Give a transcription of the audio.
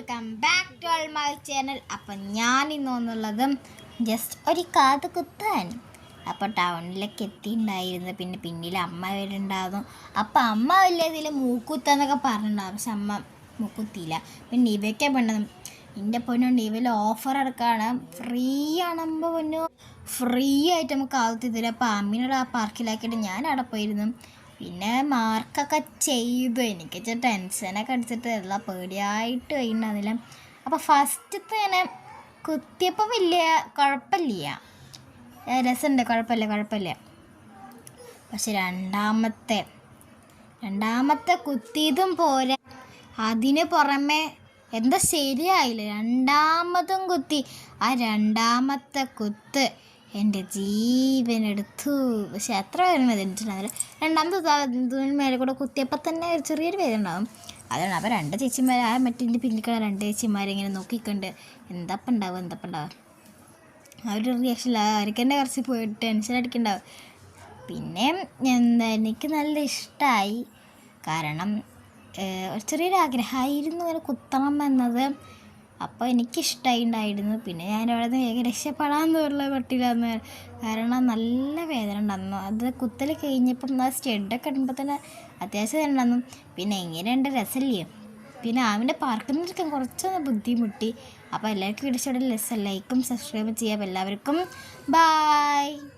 Welcome back to all my channel അപ്പം ഞാൻ ഇന്ന് വന്നുള്ളത് ജസ്റ്റ് ഒരു കാത് കുത്താൻ അപ്പോൾ ടൗണിലേക്ക് എത്തിയിട്ടുണ്ടായിരുന്നു. പിന്നെ പിന്നിൽ അമ്മ വരുന്നുണ്ടായിരുന്നു. അപ്പം അമ്മ വലിയ ഇതിൽ മൂക്കുത്തെന്നൊക്കെ പറഞ്ഞിട്ടുണ്ടാവും. പക്ഷെ അമ്മ മൂക്കുത്തിയില്ല. പിന്നെ ഇവയ്ക്കെ പെണ്ണത് എന്റെ പൊന്നുണ്ട് ഇവയിൽ ഓഫർ എടുക്കുകയാണ്. ഫ്രീ ആണുമ്പോൾ പൊന്നു. ഫ്രീ ആയിട്ട് നമുക്ക് ആകത്ത് തരും അപ്പോൾ അമ്മീനോട് ആ പാർക്കിലാക്കിയിട്ട് ഞാൻ അവിടെ പോയിരുന്നു. പിന്നെ മാർക്കൊക്കെ ചെയ്തു. എനിക്ക് ടെൻഷനൊക്കെ അടിച്ചിട്ട് എല്ലാം പേടിയായിട്ട് കഴിഞ്ഞില്ല അപ്പോൾ ഫസ്റ്റ് തന്നെ കുത്തിയപ്പോൾ വലിയ കുഴപ്പമില്ല. രസമുണ്ട്. കുഴപ്പമില്ല കുഴപ്പമില്ല. പക്ഷെ രണ്ടാമത്തെ രണ്ടാമത്തെ കുത്തിയതും പോരാ. അതിന് പുറമെ എന്താ ശരിയായില്ല. രണ്ടാമതും കുത്തി. ആ രണ്ടാമത്തെ കുത്ത് എന്റെ ജീവനെടുത്തു പക്ഷെ എത്ര വേദന തിന്നിട്ടുണ്ടാവില്ല രണ്ടാമത്തെ മേലെ കൂടെ കുത്തിയപ്പോൾ തന്നെ ഒരു ചെറിയൊരു വേദന ഉണ്ടാകും അതാണ് അപ്പോൾ രണ്ട് ചേച്ചിമാർ ആ മറ്റേ പിന്നിക്കണ രണ്ട് ചേച്ചിമാരിങ്ങനെ നോക്കിക്കണ്ട്. എന്തപ്പം ഉണ്ടാവും എന്തപ്പം ഉണ്ടാവും ആ ഒരു റിയാക്ഷൻ അവർക്ക് തന്നെ കുറച്ച് പോയി ടെൻഷൻ അടിക്കണ്ടാവും പിന്നെ എന്താ എനിക്ക് നല്ല ഇഷ്ടമായി കാരണം ഒരു ചെറിയൊരു ആഗ്രഹമായിരുന്നു ഇങ്ങനെ കുത്തണം എന്നത്. അപ്പോൾ എനിക്കിഷ്ടമായി ഉണ്ടായിരുന്നു പിന്നെ ഞാൻ അവിടെ നിന്ന് രക്ഷപ്പെടാൻ ഉള്ള പട്ടിയിലാന്ന് കാരണം നല്ല വേദന ഉണ്ടായിരുന്നു. അത് കുത്തൽ കഴിഞ്ഞപ്പം ആ സ്റ്റെഡൊക്കെ ഇടുമ്പോൾ തന്നെ അത്യാവശ്യം ഉണ്ടായിരുന്നു. പിന്നെ എങ്ങനെയുണ്ട്? രസമില്ലേ? പിന്നെ അവന്റെ പാർക്കിൽ നിന്നിരിക്കാൻ കുറച്ചൊന്ന് ബുദ്ധിമുട്ടി. അപ്പോൾ എല്ലാവർക്കും ഇടിച്ചോടെ ലെസ് ലൈക്കും സബ്സ്ക്രൈബ് ചെയ്യാം. എല്ലാവർക്കും ബായ്.